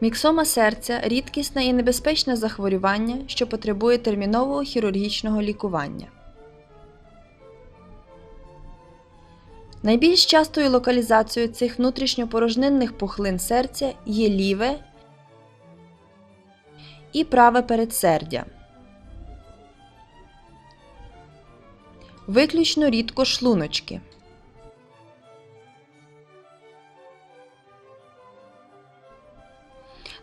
Міксома серця рідкісне і небезпечне захворювання, що потребує термінового хірургічного лікування. Найбільш частою локалізацією цих внутрішньопорожнинних пухлин серця є ліве і праве передсердя. Виключно рідко шлуночки.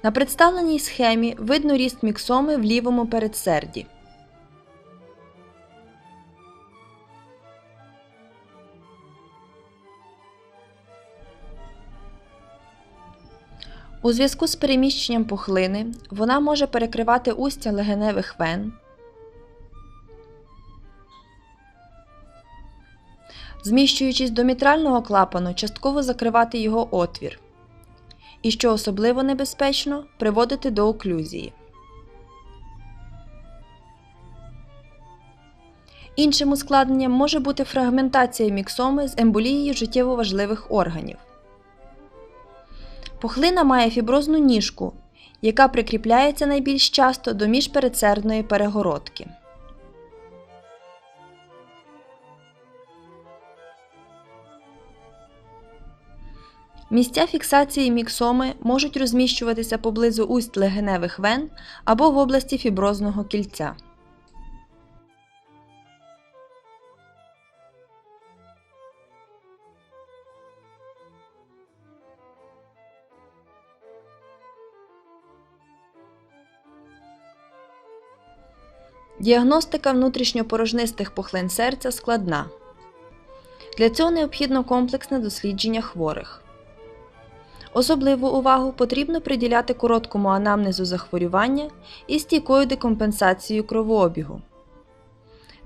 На представленій схемі видно ріст міксоми в лівому передсерді. У зв'язку з переміщенням пухлини вона може перекривати устя легеневих вен, зміщуючись до мітрального клапану, частково закривати його отвір і, що особливо небезпечно, приводити до оклюзії. Іншим ускладненням може бути фрагментація міксоми з емболією життєво важливих органів. Пухлина має фіброзну ніжку, яка прикріпляється найбільш часто до міжпередсердної перегородки. Місця фіксації міксоми можуть розміщуватися поблизу усть легеневих вен або в області фіброзного кільця. Діагностика внутрішньопорожнистих пухлин серця складна. Для цього необхідно комплексне дослідження хворих. Особливу увагу потрібно приділяти короткому анамнезу захворювання і стійкою декомпенсацією кровообігу,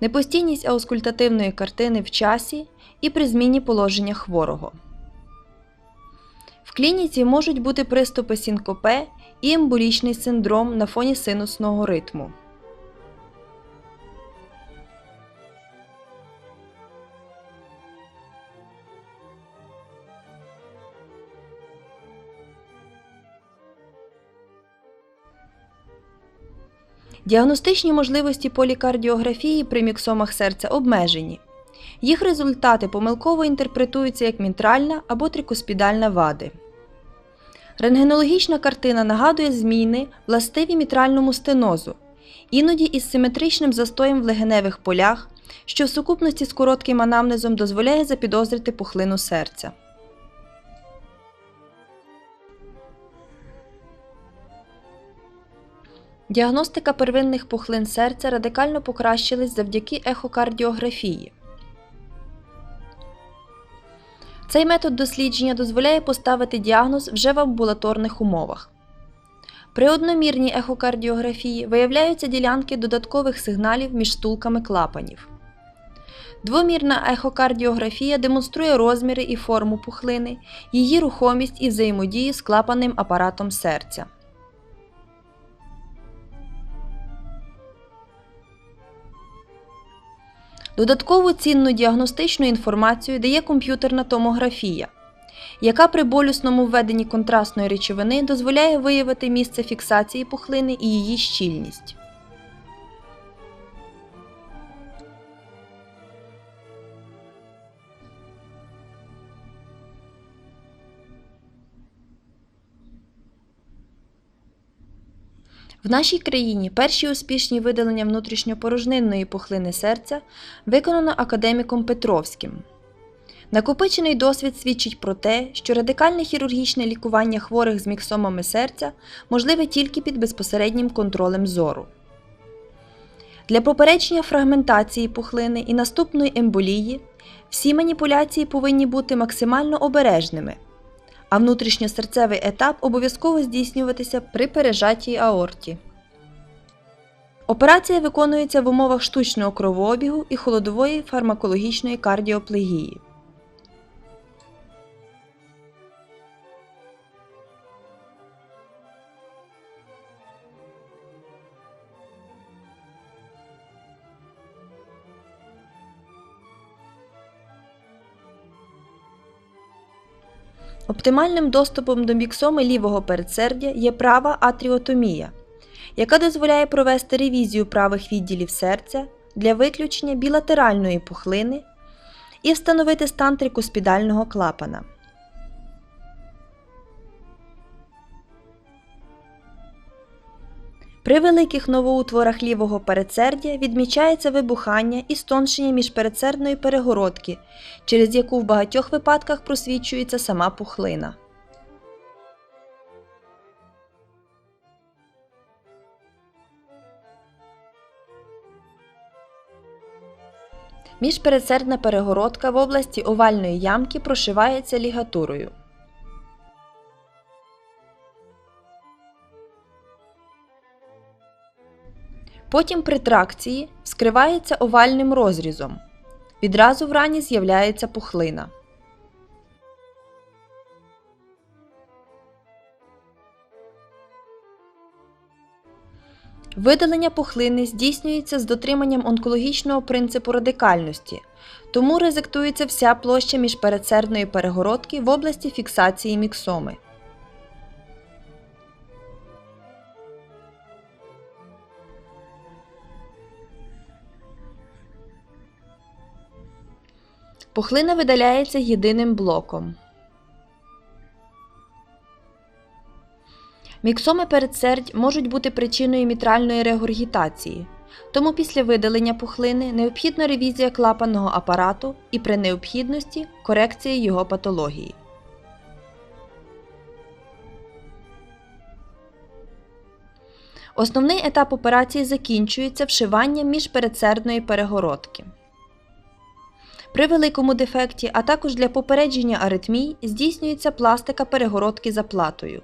непостійність аускультативної картини в часі і при зміні положення хворого. В клініці можуть бути приступи синкопе і емболічний синдром на фоні синусного ритму. Діагностичні можливості полікардіографії при міксомах серця обмежені. Їх результати помилково інтерпретуються як мінтральна або трикоспідальна вади. Рентгенологічна картина нагадує зміни, властиві мітральному стенозу, іноді із симетричним застоєм в легеневих полях, що в сукупності з коротким анамнезом дозволяє запідозрити пухлину серця. Діагностика первинних пухлин серця радикально покращилась завдяки ехокардіографії. Цей метод дослідження дозволяє поставити діагноз вже в амбулаторних умовах. При одномірній ехокардіографії виявляються ділянки додаткових сигналів між стулками клапанів. Двомірна ехокардіографія демонструє розміри і форму пухлини, її рухомість і взаємодію з клапанним апаратом серця. Додаткову цінну діагностичну інформацію дає комп'ютерна томографія, яка при болюсному введенні контрастної речовини дозволяє виявити місце фіксації пухлини і її щільність. В нашій країні перші успішні видалення внутрішньопорожнинної пухлини серця виконано академіком Петровським. Накопичений досвід свідчить про те, що радикальне хірургічне лікування хворих з міксомами серця можливе тільки під безпосереднім контролем зору. Для попередження фрагментації пухлини і наступної емболії всі маніпуляції повинні бути максимально обережними, а внутрішньосерцевий етап обов'язково здійснюватися при пережатій аорті. Операція виконується в умовах штучного кровообігу і холодової фармакологічної кардіоплегії. Оптимальним доступом до міксоми лівого передсердя є права атріотомія, яка дозволяє провести ревізію правих відділів серця для виключення білатеральної пухлини і встановити стан трикуспідального клапана. При великих новоутворах лівого передсердя відмічається вибухання і стоншення міжпередсердної перегородки, через яку в багатьох випадках просвічується сама пухлина. Міжпередсердна перегородка в області овальної ямки прошивається лігатурою. Потім при тракції вскривається овальним розрізом. Відразу в рані з'являється пухлина. Видалення пухлини здійснюється з дотриманням онкологічного принципу радикальності, тому резектується вся площа міжпередсердної перегородки в області фіксації міксоми. Пухлина видаляється єдиним блоком. Міксоми передсердь можуть бути причиною мітральної регургітації, тому після видалення пухлини необхідна ревізія клапанного апарату і при необхідності корекція його патології. Основний етап операції закінчується вшиванням міжпередсердної перегородки. При великому дефекті, а також для попередження аритмій здійснюється пластика перегородки за платою.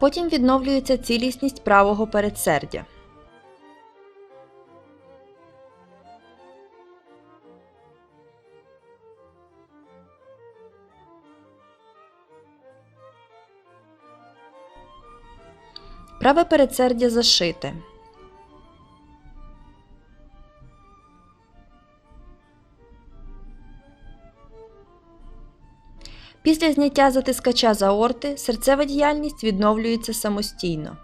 Потім відновлюється цілісність правого передсердя. Праве передсердя зашите. Після зняття затискача з аорти серцева діяльність відновлюється самостійно.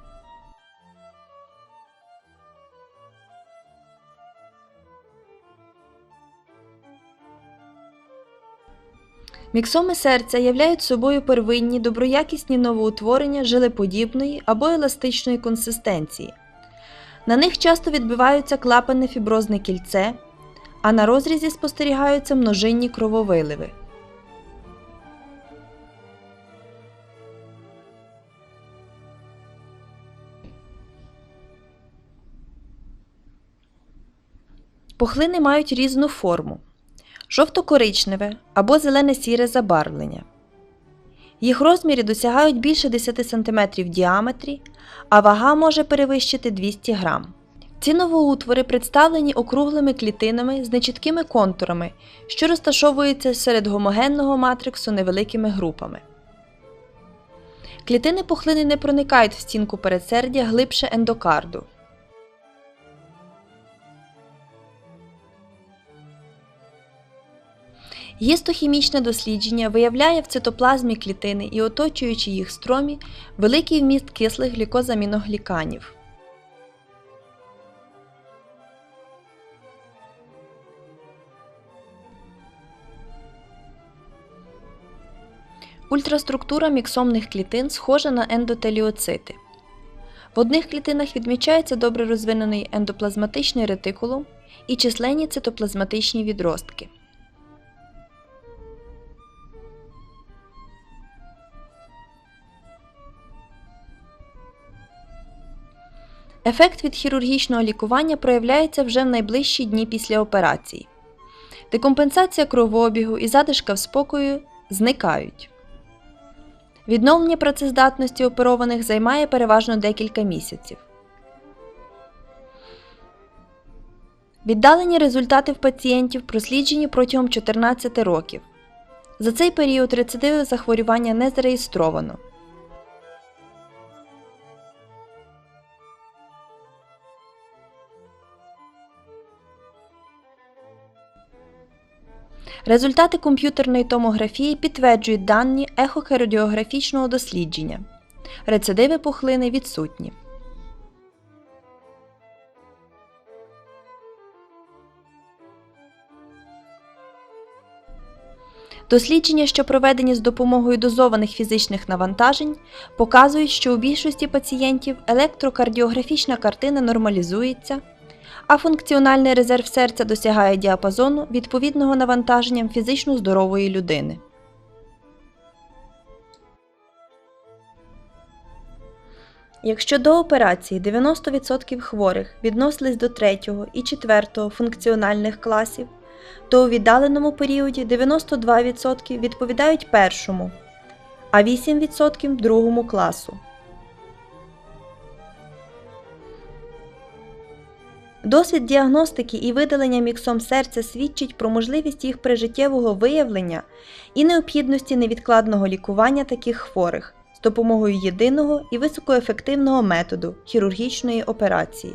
Міксоми серця являють собою первинні доброякісні новоутворення жилеподібної або еластичної консистенції. На них часто відбиваються клапанне фіброзне кільце, а на розрізі спостерігаються множинні крововиливи. Пухлини мають різну форму жовто-коричневе або зелене-сіре забарвлення. Їх розміри досягають більше 10 см в діаметрі, а вага може перевищити 200 г. Ці новоутвори представлені округлими клітинами з нечіткими контурами, що розташовуються серед гомогенного матриксу невеликими групами. Клітини пухлини не проникають в стінку передсердя глибше ендокарду. Гістохімічне дослідження виявляє в цитоплазмі клітини і оточуючи їх стромі великий вміст кислих глікозаміногліканів. Ультраструктура міксомних клітин схожа на ендотеліоцити. В одних клітинах відмічається добре розвинений ендоплазматичний ретикулум і численні цитоплазматичні відростки. Ефект від хірургічного лікування проявляється вже в найближчі дні після операції. Декомпенсація кровообігу і задишка в спокою зникають. Відновлення працездатності оперованих займає переважно декілька місяців. Віддалені результати в пацієнтів просліджені протягом 14 років. За цей період рецидивів захворювання не зареєстровано. Результати комп'ютерної томографії підтверджують дані ехокардіографічного дослідження. Рецидиви пухлини відсутні. Дослідження, що проведені з допомогою дозованих фізичних навантажень, показують, що у більшості пацієнтів електрокардіографічна картина нормалізується, а функціональний резерв серця досягає діапазону відповідного навантаженням фізично здорової людини. Якщо до операції 90% хворих відносились до 3 і 4 функціональних класів, то у віддаленому періоді 92% відповідають першому, а 8% другому класу. Досвід діагностики і видалення міксом серця свідчить про можливість їх прижиттєвого виявлення і необхідності невідкладного лікування таких хворих з допомогою єдиного і високоефективного методу хірургічної операції.